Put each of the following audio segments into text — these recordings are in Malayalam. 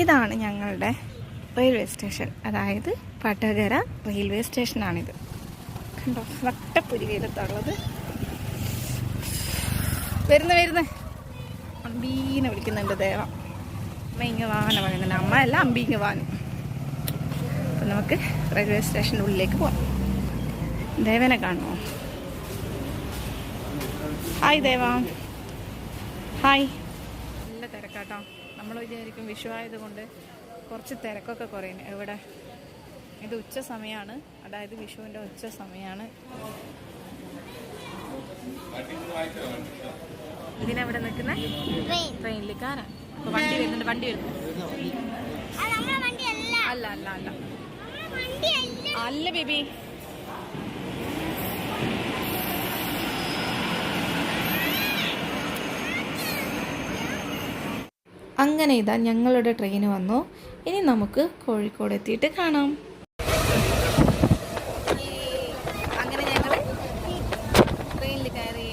ഇതാണ് ഞങ്ങളുടെ റെയിൽവേ സ്റ്റേഷൻ അതായത് പട്ടകര റെയിൽവേ സ്റ്റേഷനാണിത് കണ്ടോ? വട്ടപ്പുരി വെയിലത്തുള്ളത് വരുന്ന വരുന്ന. അമ്പീനെ വിളിക്കുന്നുണ്ട് ദേവ. അമ്മ വാഹനം പറയുന്നുണ്ട് അമ്മ അല്ല അമ്പി വാനും അപ്പം നമുക്ക് റെയിൽവേ സ്റ്റേഷന്റെ ഉള്ളിലേക്ക് പോവാം. ദേവനെ കാണുമോ? ഹായ് ദേവ. ഹായ് നല്ല തിരക്കാട്ടോ. നമ്മൾ വിചാരിക്കും വിഷു ആയതുകൊണ്ട് കുറച്ച് തിരക്കൊക്കെ കുറയും. എവിടെ? ഇത് ഉച്ച സമയമാണ് അതായത് വിഷുവിന്റെ ഉച്ച സമയമാണ് ഇതിനെവിടെ നിൽക്കുന്ന? ട്രെയിനിൽ അപ്പോൾ വണ്ടി വരുന്നുണ്ട് വണ്ടി വരുന്നു. അല്ല അല്ല. അല്ല. അല്ല ബേബി. അങ്ങനെ ഇതാ ഞങ്ങളുടെ ട്രെയിൻ വന്നു. ഇനി നമുക്ക് കോഴിക്കോട് എത്തിയിട്ട് കാണാം. അങ്ങനെ ഞങ്ങൾ ട്രെയിനിൽ കയറി.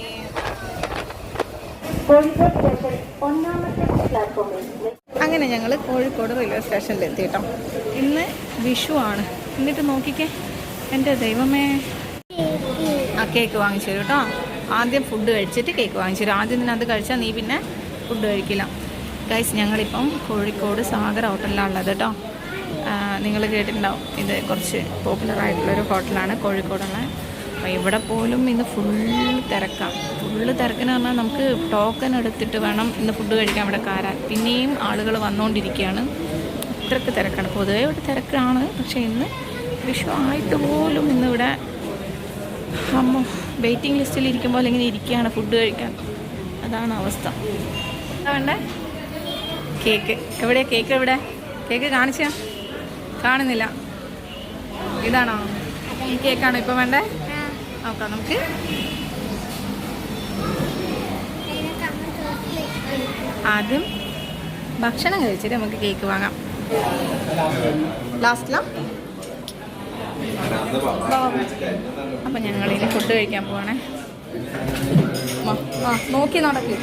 അങ്ങനെ ഞങ്ങൾ കോഴിക്കോട് റെയിൽവേ സ്റ്റേഷനിൽ എത്തിയിട്ടോ ഇന്ന് വിഷു ആണ്. എന്നിട്ട് നോക്കിക്കേ. എന്റെ ദൈവമേ. ആ കേക്ക് വാങ്ങിച്ചു തരും കേട്ടോ. ആദ്യം ഫുഡ് കഴിച്ചിട്ട് കേക്ക് വാങ്ങിച്ചു തരും. ആദ്യം നിന്നെ അത് കഴിച്ചാൽ നീ പിന്നെ ഫുഡ് കഴിക്കില്ല. ഗൈസ് ഞങ്ങളിപ്പം കോഴിക്കോട് സാഗർ ഹോട്ടലിലാണ് ഉള്ളത് കേട്ടോ നിങ്ങൾ കേട്ടിട്ടുണ്ടാവും. ഇത് കുറച്ച് പോപ്പുലർ ആയിട്ടുള്ളൊരു ഹോട്ടലാണ് കോഴിക്കോടുള്ള അപ്പോൾ ഇവിടെ പോലും ഇന്ന് ഫുള്ള് തിരക്കാണ് ഫുള്ള് തിരക്കെന്ന് പറഞ്ഞാൽ നമുക്ക് ടോക്കൺ എടുത്തിട്ട് വേണം ഇന്ന് ഫുഡ് കഴിക്കാൻ ഇവിടെ കയറാൻ. പിന്നെയും ആളുകൾ വന്നുകൊണ്ടിരിക്കുകയാണ് ഇത്രക്ക് തിരക്കാണ്. പൊതുവേ ഇവിടെ തിരക്കാണ്. പക്ഷേ ഇന്ന് വിഷമായിട്ട് പോലും ഇന്നിവിടെ അമ്മ വെയിറ്റിംഗ് ലിസ്റ്റിൽ ഇരിക്കുമ്പോൾ ഇങ്ങനെ ഇരിക്കുകയാണ് ഫുഡ് കഴിക്കാൻ. അതാണ് അവസ്ഥ. എന്താ വേണ്ടേ? കേക്ക്. എവിടെയാ കേക്ക് എവിടെ? കേക്ക് കാണിച്ചാ? കാണുന്നില്ല. ഇതാണോ? ഈ കേക്കാണോ ഇപ്പം വേണ്ടേ? നോക്കാം നമുക്ക്. ആദ്യം ഭക്ഷണം കഴിച്ചിട്ട് നമുക്ക് കേക്ക് വാങ്ങാം. ലാസ്റ്റിലാ അപ്പം ഇനി ഫുഡ് കഴിക്കാൻ പോവാണേ. നോക്കി നടക്കൂ.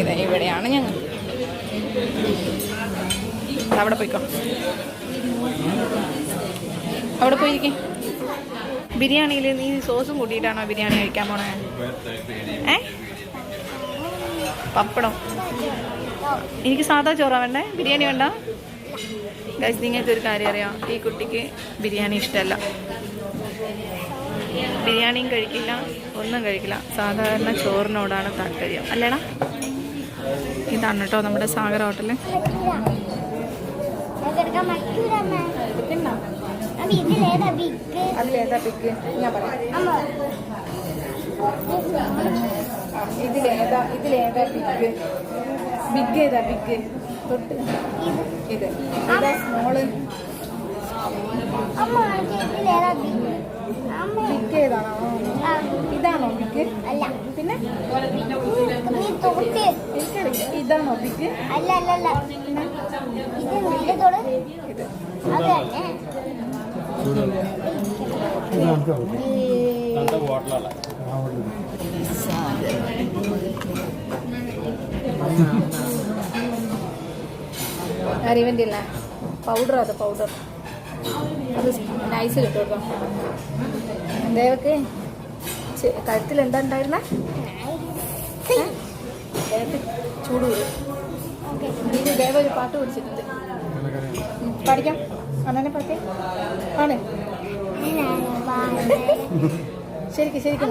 ഇതാ ഇവിടെയാണ് ഞങ്ങൾ. അവിടെ പോയിക്കോ. അവിടെ പോയിരിക്കേ. ബിരിയാണിയിൽ നീ സോസും കൂട്ടിയിട്ടാണോ ബിരിയാണി കഴിക്കാൻ പോണേ? ഏ? പപ്പടം. എനിക്ക് സാധാ ചോറാ വേണ്ടേ? ബിരിയാണി വേണ്ട? ഗൈസ് നിങ്ങൾക്ക് ഒരു കാര്യം അറിയാം. ഈ കുട്ടിക്ക് ബിരിയാണി ഇഷ്ടമല്ല ബിരിയാണിയും കഴിക്കില്ല ഒന്നും കഴിക്കില്ല. സാധാരണ ചോറിനോടാണ് താല്പര്യം. അല്ലേടാ? ഇതാണ് കേട്ടോ നമ്മുടെ സാഗർ ഹോട്ടൽ. ഇതിലേതാ ബിഗ് അതിലേതാ പിക്ക് ഞാൻ പറയാം. അമ്മ ഇതിലേതാ പിക്ക് ബിഗ് ഏതാ ബിഗ് തൊട്ട് ഇത്. ഏതാ സ്മോൾ ഇതിലേതാ ബിഗ് ബിഗ് ഏതാണോ ഇതാണോ ബിഗ് അല്ല. പിന്നെ? ഇതാണോ ബിഗ് അല്ല അല്ല അല്ല. ഇത് അറിവന്റെ പൗഡർ അത് പൗഡർ നൈസ് കിട്ടും കേട്ടോ ദേവക്ക് കഴുത്തിൽ എന്താ ഉണ്ടായിരുന്ന? ചൂട് വരും. ദേവ ഒരു പാട്ട് പിടിച്ചിട്ടുണ്ട് പഠിക്കാം. അന്നെ പാട്ട്. ആണ്. ശരിക്കും ശരിക്കും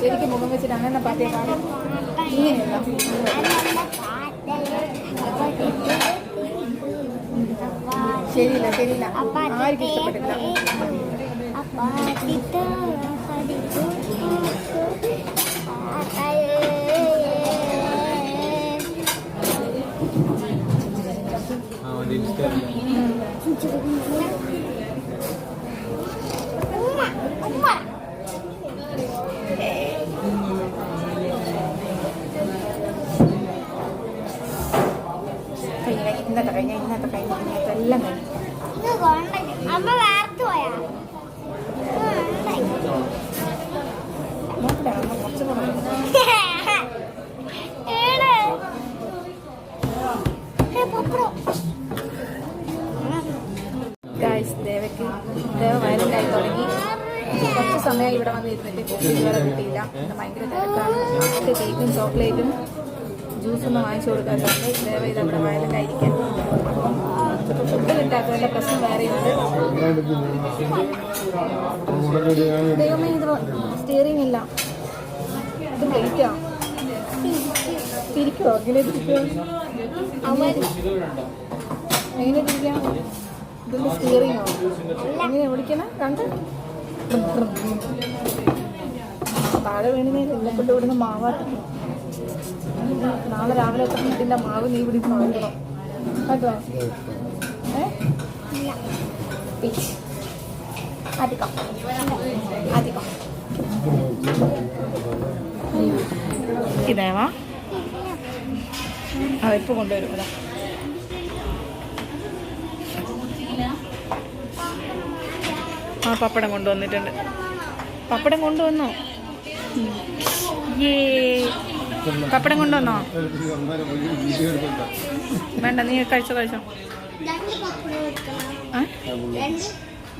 ശരിക്കും മുഖം വെച്ചിട്ട് അങ്ങനെ പാട്ടേ പാടും. சரிண்ணா சரிண்ணா யாருக்கு இஷ்டப்பட்டுக்கலாம் ഭയങ്കര തിരക്കാണ്. നമുക്ക് കേക്കും ചോക്ലേറ്റും ജ്യൂസൊന്നും വാങ്ങിച്ചു കൊടുക്കാത്തതുകൊണ്ട് ദേവ ഇത് അവിടെ വയലന്റ് ആയിരിക്കാൻ ഫുഡ് കിട്ടാത്തതിന്റെ പ്രശ്നം വേറെയുണ്ട്. ദൈവമേ ഇത് സ്റ്റിയറിംഗ് ഇല്ല. ഇത് പ്ലേറ്റാ തിരിക്കോ? ഇങ്ങനെ തിരിക്കോ? എങ്ങനെ തിരിക്കാം? ഇതിന്റെ സ്റ്റിയറിംഗോ എങ്ങനെ ഓടിക്കണേ കണ്ട്? താഴെ വീണിനെ എല്ലപ്പെട്ട് ഇവിടുന്ന് മാവാട്ടിക്കും നാളെ രാവിലെ എത്ര മാവ് നീ ഇവിടെ വാങ്ങിക്കണം. കേട്ടോ? ഏ? ഇതേവാ ആ ഇപ്പൊ കൊണ്ടുവരും ആ പപ്പടം കൊണ്ടുവന്നിട്ടുണ്ട്. പപ്പടം കൊണ്ടുവന്നോ? പപ്പടം കൊണ്ടുവന്നോ? വേണ്ട നീ കഴിച്ചോ കഴിച്ചോ.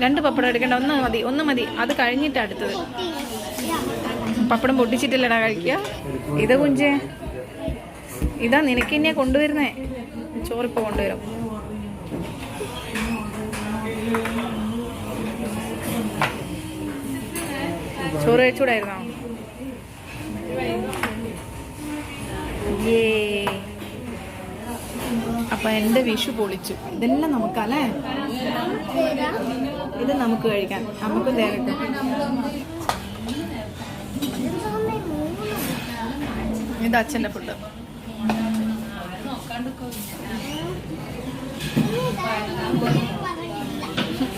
രണ്ട് പപ്പടം എടുക്കണ്ട ഒന്ന് മതി ഒന്ന് മതി. അത് കഴിഞ്ഞിട്ട് അടുത്തത്. പപ്പടം പൊട്ടിച്ചിട്ടില്ലടാ കഴിക്കുക. ഇത് കുഞ്ചേ ഇതാ നിനക്ക് തന്നെയാ കൊണ്ടുവരുന്നേ. ചോറിപ്പോ കൊണ്ടുവരും. ചോറ് കഴിച്ചൂടായിരുന്നോ അപ്പൊ എന്റെ വിഷു പൊളിച്ചു. ഇതെല്ലാം നമുക്കല്ലേ? ഇത് നമുക്ക് കഴിക്കാൻ നമുക്ക് തേരട്ടെ ഇത് അച്ഛന്റെ ഫുഡ്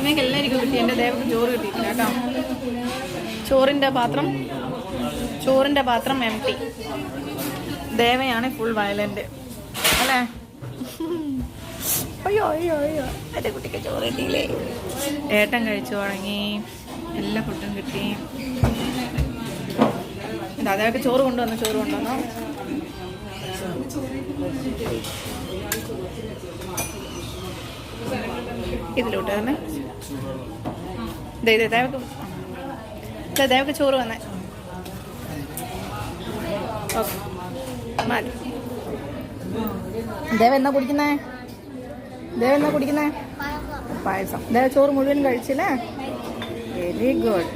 നിങ്ങൾക്ക് എല്ലാവർക്കും കിട്ടി. എന്റെ ദേവക്ക് ചോറ് കിട്ടിയിട്ടില്ല കേട്ടോ. ചോറിന്റെ പാത്രം. ചോറിന്റെ പാത്രം എം ടി ദേവയാണ് ഫുൾ വയലന്റ് അല്ലേ? അയ്യോ അയ്യോ അയ്യോ. എന്റെ കുട്ടിക്ക് ചോറ് കിട്ടിയില്ലേ? ഏട്ടൻ കഴിച്ചു തുടങ്ങി. എല്ലാ ഫുഡും കിട്ടി. അതൊക്കെ ചോറ് കൊണ്ടുവന്നു? ചോറ് കൊണ്ടുവന്നു? ഇതിലോട്ട് തന്നെ. ദേ ദേ ദേവക്ക് ചോറ് വന്നേ. മതി ദേവ എന്നാ കുടിക്കുന്നേ? ദേവ എന്നാ കുടിക്കുന്നേ? പായസം. ദേവ ചോറ് മുഴുവൻ കഴിച്ചില്ലേ? വെരി ഗുഡ്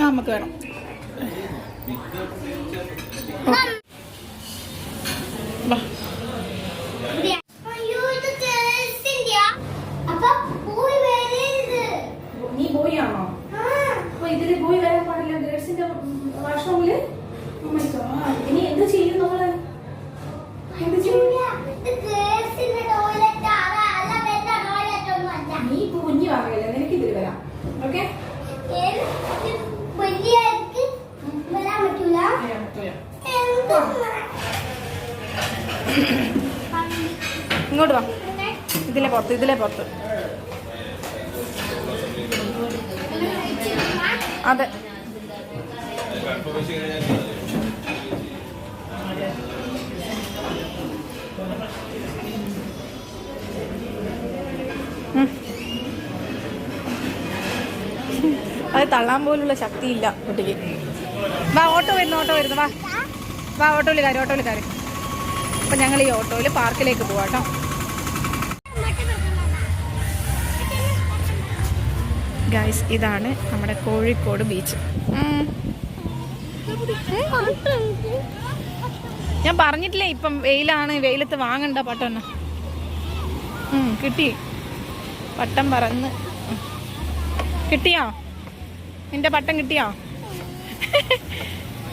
നമുക്ക് വേണം. വാ അയ്യോ ഇത് കേസിന്റെയാ അപ്പൊ പോയി വരരുത് നീ പോയാണോ ആ അപ്പൊ ഇതിൽ പോയി വരാൻ പാടില്ല ഗേൾസിന്റെ വാഷ്റൂമിൽ ഇനി എന്ത് ചെയ്യും നമ്മൾ എന്ത് ചെയ്യും ഇത് കേസിന്റെ ടോയ്ലറ്റ് അല്ല എന്റെ ടോയ്ലറ്റ് ഒന്നും അല്ല നീ ഇപ്പൊ കുഞ്ഞു വാങ്ങയില്ല നിനക്ക് ഇതിൽ വരാം ഓക്കെ ഏത് വലിയവർക്ക് വരാൻ പറ്റൂല എന്താ ഇങ്ങോട്ട് വാ. ഇതിലെ പുറത്ത് ഇതിലെ പുറത്ത്. അതെ. അത് തള്ളാൻ പോലുള്ള ശക്തിയില്ല കുട്ടിക്ക്. വാ ഓട്ടോ വരുന്നു ഓട്ടോ വരുന്നു വാ. വാ ഓട്ടോയിൽ കാര്യം ഓട്ടോയിൽ കാര്യം അപ്പം ഞങ്ങൾ ഈ ഓട്ടോയിൽ പാർക്കിലേക്ക് പോവാം കേട്ടോ ഗൈസ് ഇതാണ് നമ്മുടെ കോഴിക്കോട് ബീച്ച് ഞാൻ പറഞ്ഞിട്ടില്ലേ ഇപ്പം വെയിലാണ് വെയിലത്ത് വാങ്ങണ്ട പട്ടം കിട്ടി. പട്ടം പറന്ന്. കിട്ടിയോ? നിന്റെ പട്ടം കിട്ടിയോ?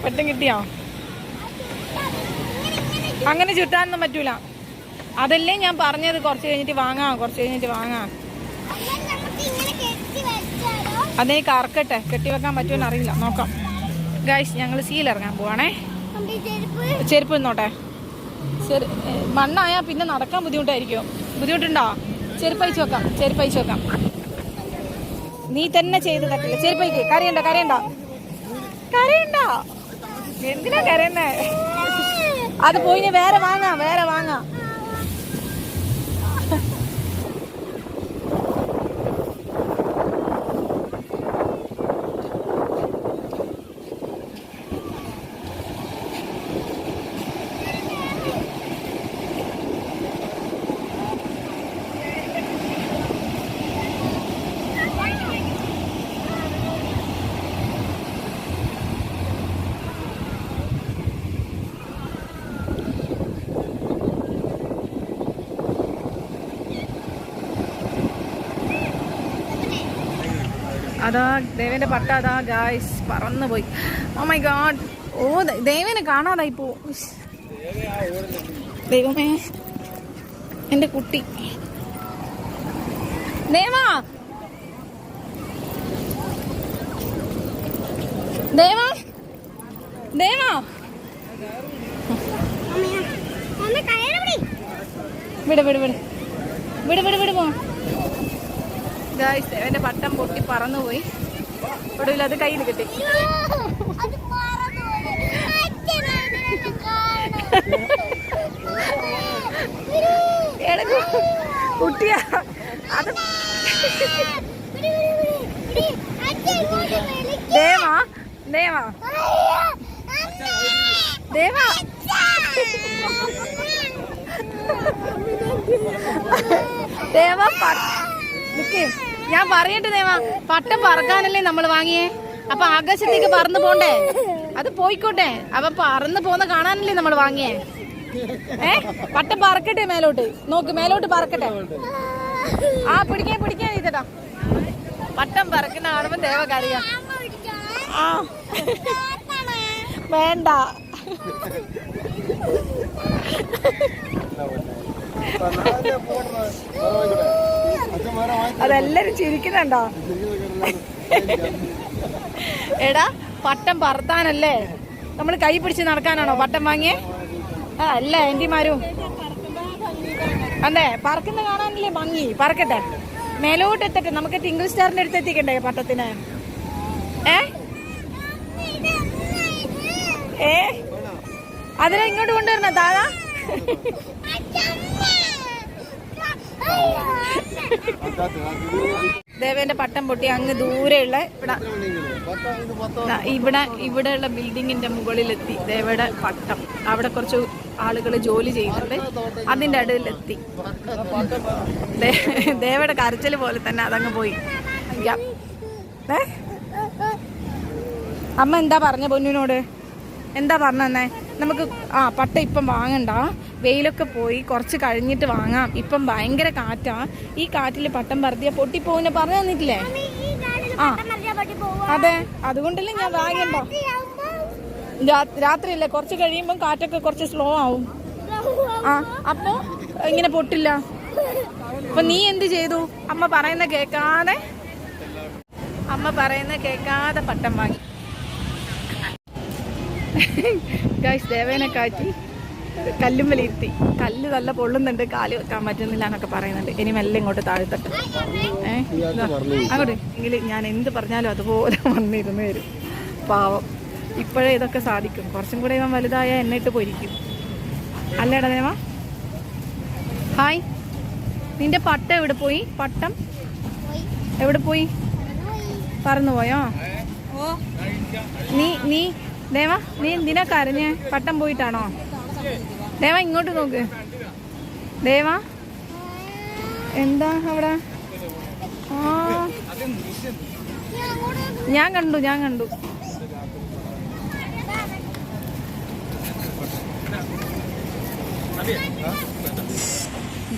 പട്ടം കിട്ടിയോ? അങ്ങനെ ചുറ്റാനൊന്നും പറ്റൂല. അതല്ലേ ഞാൻ പറഞ്ഞത്. കുറച്ച് കഴിഞ്ഞിട്ട് വാങ്ങാം. കുറച്ച് കഴിഞ്ഞിട്ട് വാങ്ങാം. അതേ കറക്കട്ടെ. കെട്ടിവെക്കാൻ പറ്റുമെന്ന് അറിയില്ല. നോക്കാം. ഗൈസ് ഞങ്ങൾ സീലിറങ്ങാൻ പോവാണേ. ചെരുപ്പ് നിന്നോട്ടെ ചെറു മണ്ണായാൽ പിന്നെ നടക്കാൻ ബുദ്ധിമുട്ടായിരിക്കും. ബുദ്ധിമുട്ടുണ്ടോ? ചെരുപ്പ് അയച്ചു വെക്കാം. ചെരുപ്പ് അയച്ചു വെക്കാം. നീ തന്നെ ചെയ്ത് തട്ടില്ല. ചെരുപ്പ് അയക്ക് കരയണ്ട കരയണ്ട. കരയണ്ട. എന്തിനാ കരയുന്നേ? അത് പോയി വേറെ വാങ്ങാം വേറെ വാങ്ങാം. അതാ ദേവന്റെ പട്ട അതാ ഗായ്സ് പറന്നു പോയി ഓ മൈ ഗാഡ് ഓ ദേവേനെ കാണാതായി പോ. ദൈവമേ. എന്റെ കുട്ടി. ദേവാ. ദേവാ. ദേവാ. വിട്. വിട് വിട് വിട്. വിട് വിട് പോ ഗായ്സ് ദേവന്റെ പട്ടം പൊട്ടി പറന്നുപോയി. ഒടുവിൽ അത് കയ്യിൽ കിട്ടി. കുട്ടിയാ അത്. ദേവാ ദേവാ ദേവാ ദേവാ നിക്ക്. ഞാൻ പറയട്ടെ ദേവാ. പട്ടം പറക്കാനല്ലേ നമ്മൾ വാങ്ങിയേ? അപ്പൊ ആകാശത്തേക്ക് പറന്നു പോണ്ടേ? അത് പോയിക്കോട്ടെ. അപ്പൊ പറന്ന് പോന്ന കാണാനല്ലേ നമ്മൾ വാങ്ങിയേ? ഏ? പട്ടം പറക്കട്ടെ മേലോട്ട്. നോക്ക് മേലോട്ട് പറക്കട്ടെ. ആ പിടിക്കാൻ പിടിക്കാൻ ചെയ്തട്ടാ പട്ടം പറക്കുന്ന കാണുമ്പോ ദേവ കറിയാ വേണ്ട. അതെല്ലാരും ചിരിക്കുന്നുണ്ടോ? എടാ പട്ടം പറത്താനല്ലേ? നമ്മൾ കൈ പിടിച്ച് നടക്കാനാണോ പട്ടം വാങ്ങിയേ? ആ അല്ല എന്റിമാരും അതെ പറക്കുന്ന കാണാനല്ലേ ഭംഗി. പറക്കട്ടെ. മേലോട്ട് എത്തട്ടെ. നമുക്ക് ടിങ്കിൾ സ്റ്റാറിന്റെ അടുത്ത് എത്തിക്കണ്ടേ പട്ടത്തിന്? ഏ? ഏ? അതിനെ ഇങ്ങോട്ട് കൊണ്ടുവരണ താഴാ ദേവേന്റെ പട്ടം പൊട്ടി അങ്ങ് ദൂരെയുള്ള ഇവിടെ ഇവിടെ ഇവിടെയുള്ള ബിൽഡിങ്ങിന്റെ മുകളിലെത്തി ദേവയുടെ പട്ടം. അവിടെ കുറച്ച് ആളുകൾ ജോലി ചെയ്യുന്നുണ്ട്. അതിന്റെ അടുവിലെത്തി. ദേ- ദേവയുടെ കരച്ചിൽ പോലെ തന്നെ അതങ്ങ് പോയി. അമ്മ എന്താ പറഞ്ഞ പൊന്നിനോട് എന്താ പറഞ്ഞേ നമുക്ക് ആ പട്ട ഇപ്പം വാങ്ങണ്ട. വെയിലൊക്കെ പോയി കുറച്ച് കഴിഞ്ഞിട്ട് വാങ്ങാം. ഇപ്പം ഭയങ്കര കാറ്റാ. ഈ കാറ്റിൽ പട്ടം പറത്തിയ പൊട്ടിപ്പോകുന്ന പറഞ്ഞു തന്നിട്ടില്ലേ? ആ. അതെ അതുകൊണ്ടല്ലേ ഞാൻ വാങ്ങണ്ട രാത്രി രാത്രിയല്ലേ കുറച്ച് കഴിയുമ്പം കാറ്റൊക്കെ കുറച്ച് സ്ലോ ആവും. ആ അപ്പൊ ഇങ്ങനെ പൊട്ടില്ല. അപ്പൊ നീ എന്ത് ചെയ്തു? അമ്മ പറയുന്ന കേൾക്കാതെ അമ്മ പറയുന്ന കേക്കാതെ പട്ടം വാങ്ങി. ഗായ്സ് ദേവേനെ കാറ്റി കല്ലുമ്മലിരുത്തി കല്ല് നല്ല പൊള്ളുന്നുണ്ട് കാൽ വെക്കാൻ പറ്റുന്നില്ല എന്നൊക്കെ പറയുന്നുണ്ട്. ഇനി മെല്ലെ ഇങ്ങോട്ട് താഴ്ത്തട്ടെ. അങ്ങോട്ട്. എങ്കിൽ ഞാൻ എന്ത് പറഞ്ഞാലും അതുപോലെ വന്നിരുന്നു വരും. പാവം. ഇപ്പോഴേ ഇതൊക്കെ സാധിക്കും. കുറച്ചും കൂടെ ഇവൻ വലുതായ എന്നിട്ട് പൊരിക്കും. അല്ലേടാ ദേവ? ഹായ് നിന്റെ പട്ടം എവിടെ പോയി? പട്ടം? എവിടെ പോയി? പറന്നു പോയോ? നീ നീ ദേവ നീ എന്തിനാ കരഞ്ഞ് പട്ടം പോയിട്ടാണോ? ദേവ ഇങ്ങോട്ട് നോക്ക്. ദേവ എന്താ അവിടെ? ആ. ഞാൻ കണ്ടു ഞാൻ കണ്ടു.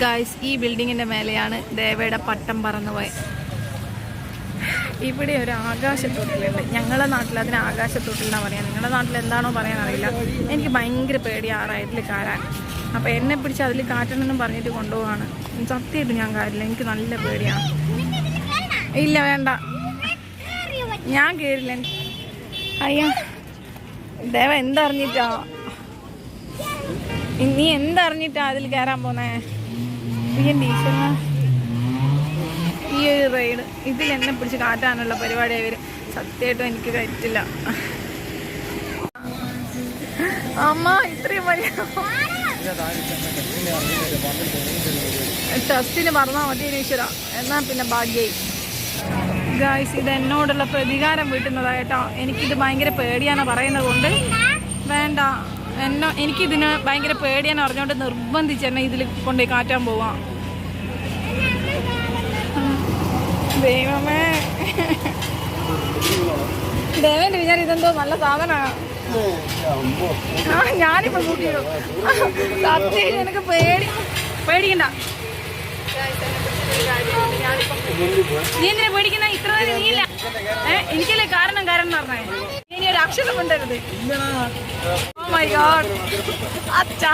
ഗായ്സ് ഈ ബിൽഡിങ്ങിന്റെ മേലെയാണ് ദേവയുടെ പട്ടം പറന്നുപോയത് ഇവിടെ ഒരു ആകാശത്തൊട്ടിലുണ്ട് ഞങ്ങളുടെ നാട്ടിൽ അതിന് ആകാശത്തൊട്ടിലെന്നാണ് പറയാം? നിങ്ങളുടെ നാട്ടിൽ എന്താണോ പറയാൻ അറിയില്ല. എനിക്ക് ഭയങ്കര പേടി ആ റൈഡിൽ കയറാൻ അപ്പോൾ എന്നെ പിടിച്ച് അതിൽ കാറ്റണമെന്നും പറഞ്ഞിട്ട് കൊണ്ടുപോവാണ്. സത്യമായിട്ട് ഞാൻ കാര്യമില്ല എനിക്ക് നല്ല പേടിയാണ് ഇല്ല വേണ്ട. ഞാൻ കയറില്ല അയ്യോ. ദേവ എന്തറിഞ്ഞിട്ടാ? നീ എന്തറിഞ്ഞിട്ടാ അതിൽ കയറാൻ പോന്നേ? ഈ ടീച്ചറിനാ ഒരു റൈഡ് ഇതിൽ എന്നെ പിടിച്ച് കാറ്റാനുള്ള പരിപാടിയായി വരും സത്യമായിട്ടും എനിക്ക് പറ്റില്ല. അമ്മ ഇത്രയും വലിയ ടെസ്റ്റിന് പറഞ്ഞാൽ മതി ഈശ്വര എന്നാ പിന്നെ ഭാഗ്യായി. ഗായ്സ് ഇത് എന്നോടുള്ള പ്രതികാരം വീട്ടുന്നതായിട്ടോ. എനിക്കിത് ഭയങ്കര പേടിയാണ് പറയുന്നത് കൊണ്ട് വേണ്ട. എന്നോ എനിക്കിതിന് ഭയങ്കര പേടിയാണ് പറഞ്ഞുകൊണ്ട് നിർബന്ധിച്ച് എന്നെ ഇതിൽ കൊണ്ടുപോയി കാറ്റാൻ പോവാം. ദൈവമേ. ദേവേന്റെ വിചാരം ഇതെന്തോ നല്ല സാധനമാണ്. ആ ഞാനിപ്പോ സത്യം എനിക്ക് പേടി പേടിക്കണ്ട. നീ പേടിക്കുന്ന ഇത്ര നേരം നീ എനിക്കല്ലേ കാരണം കാരണം എന്ന് പറഞ്ഞേ. ഇനി ഒരു അക്ഷരം കൊണ്ടരുത്. ഓ അച്ഛാ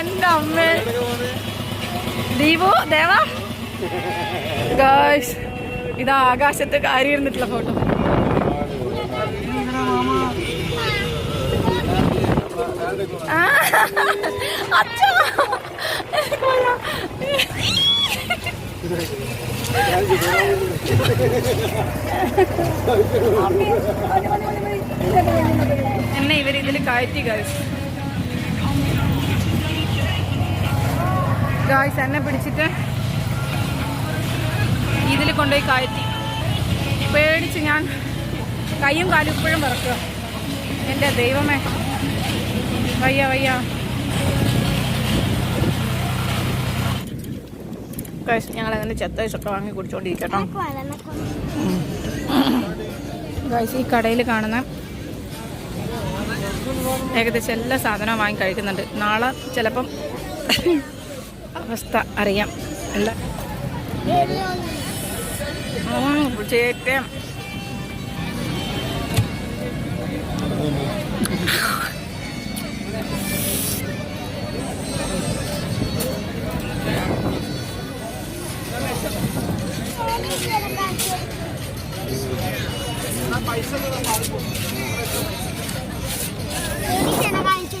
എന്റെ അമ്മ. ദീപു ദേവ. ഗായ്സ് ഇതാ ആകാശത്ത് കാര്യം ഇരുന്നിട്ടുള്ള ഫോട്ടോ എന്നെ ഇവർ ഇതിൽ കയറ്റി ഗായ്സ് ഗായ്സ് എന്നെ പിടിച്ചിട്ട് കൊണ്ടുപോയി കയറ്റി പേടിച്ച് ഞാൻ കയ്യും കാലും ഇപ്പോഴും പറക്കുക എന്റെ ദൈവമേ. വയ്യ വയ്യ. ഞങ്ങൾ അങ്ങനെ ചെത്തേസൊക്കെ വാങ്ങി കുടിച്ചോണ്ടിരിക്കട്ടോ. ഈ കടയിൽ കാണുന്ന ഏകദേശം എല്ലാ സാധനവും വാങ്ങി കഴിക്കുന്നുണ്ട്. നാളെ ചിലപ്പം അവസ്ഥ അറിയാം. അല്ല. ചേട്ടം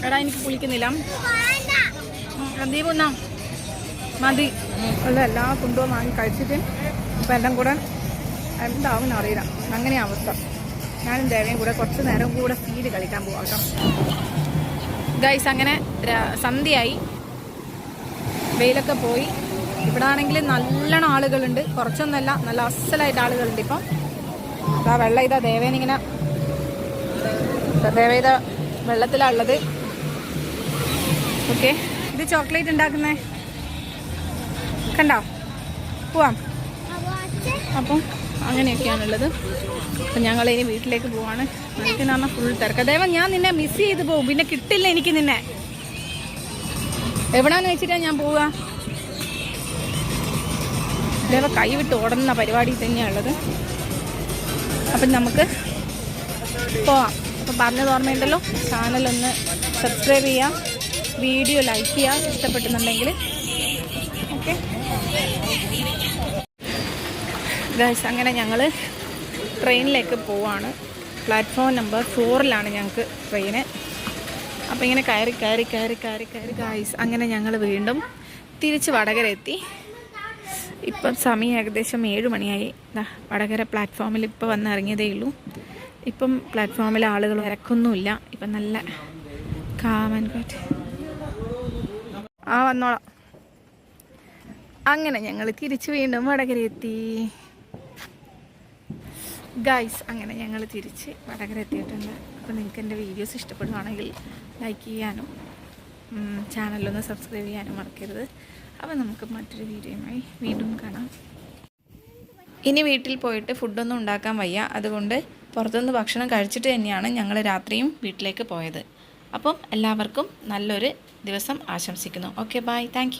എടാ എനിക്ക് കുളിക്കുന്നില്ല. ദീപ് ഒന്നാ മതി. അല്ല എല്ലാ കൊണ്ടുവന്ന് വാങ്ങി കഴിച്ചിട്ട് ഇപ്പം എല്ലാം കൂടെ എന്താവും അറിയില്ല. അങ്ങനെ അവസ്ഥ. ഞാനും ദേവയും കൂടെ കുറച്ച് നേരം കൂടെ ഫീൽ കളിക്കാൻ പോവാം കേട്ടോ. ഗൈസ് അങ്ങനെ സന്ധ്യയായി. വെയിലൊക്കെ പോയി. ഇവിടെ ആണെങ്കിൽ നല്ലോണം ആളുകളുണ്ട്. കുറച്ചൊന്നല്ല നല്ല അസലായിട്ട് ആളുകളുണ്ട് ഇപ്പം. ആ വെള്ളം ഇതാ ദേവേനിങ്ങനെ ദേവേത ഉള്ളത്. ഓക്കെ ഇത് ചോക്ലേറ്റ് ഉണ്ടാക്കുന്നേ? കണ്ടോ? പോവാം. അപ്പം അങ്ങനെയൊക്കെയാണുള്ളത്. അപ്പം ഞങ്ങൾ ഇനി വീട്ടിലേക്ക് പോവാണ്. പറഞ്ഞാൽ ഫുൾ തിരക്ക? ദൈവം ഞാൻ നിന്നെ മിസ് ചെയ്ത് പോകും പിന്നെ കിട്ടില്ല എനിക്ക് നിന്നെ. എവിടാന്ന് വെച്ചിട്ടാ ഞാൻ പോവുക ദേവ കൈവിട്ട് ഓടുന്ന പരിപാടി തന്നെയാണുള്ളത്. അപ്പം നമുക്ക് പോവാം. അപ്പം പറഞ്ഞത് ഓർമ്മയുണ്ടല്ലോ? ചാനലൊന്ന് സബ്സ്ക്രൈബ് ചെയ്യാം. വീഡിയോ ലൈക്ക് ചെയ്യാം. ഇഷ്ടപ്പെട്ടുന്നുണ്ടെങ്കിൽ ഓക്കെ ഗൈസ് അങ്ങനെ ഞങ്ങൾ ട്രെയിനിലേക്ക് പോവാണ്. പ്ലാറ്റ്ഫോം നമ്പർ ഫോറിലാണ് ഞങ്ങൾക്ക് ട്രെയിന് അപ്പോൾ ഇങ്ങനെ കയറി കയറി കയറി കയറി കയറി. ഗൈസ് അങ്ങനെ ഞങ്ങൾ വീണ്ടും തിരിച്ച് വടകര എത്തി. ഇപ്പം സമയം ഏകദേശം ഏഴ് മണിയായി. വടകര പ്ലാറ്റ്ഫോമിൽ ഇപ്പോൾ വന്ന് ഇറങ്ങിയതേ ഉള്ളൂ. ഇപ്പം പ്ലാറ്റ്ഫോമിൽ ആളുകൾ ഇറക്കൊന്നുമില്ല. ഇപ്പം നല്ല കാമൻ കാറ്റ് ആ വന്നോളാം. അങ്ങനെ ഞങ്ങൾ തിരിച്ച് വീണ്ടും വടകര എത്തി. ഗൈസ് അങ്ങനെ ഞങ്ങൾ തിരിച്ച് വടകര എത്തിയിട്ടുണ്ട്. അപ്പോൾ നിങ്ങൾക്ക് എന്റെ വീഡിയോസ് ഇഷ്ടപ്പെടുവാണെങ്കിൽ ലൈക്ക് ചെയ്യാനും ചാനലൊന്ന് സബ്സ്ക്രൈബ് ചെയ്യാനും മറക്കരുത്. അപ്പോൾ നമുക്ക് മറ്റൊരു വീഡിയോയുമായി വീണ്ടും കാണാം. ഇനി വീട്ടിൽ പോയിട്ട് ഫുഡൊന്നും ഉണ്ടാക്കാൻ വയ്യ. അതുകൊണ്ട് പുറത്തുനിന്ന് ഭക്ഷണം കഴിച്ചിട്ട് തന്നെയാണ് ഞങ്ങൾ രാത്രിയും വീട്ടിലേക്ക് പോയത്. അപ്പം എല്ലാവർക്കും നല്ലൊരു ദിവസം ആശംസിക്കുന്നു. Okay bye thank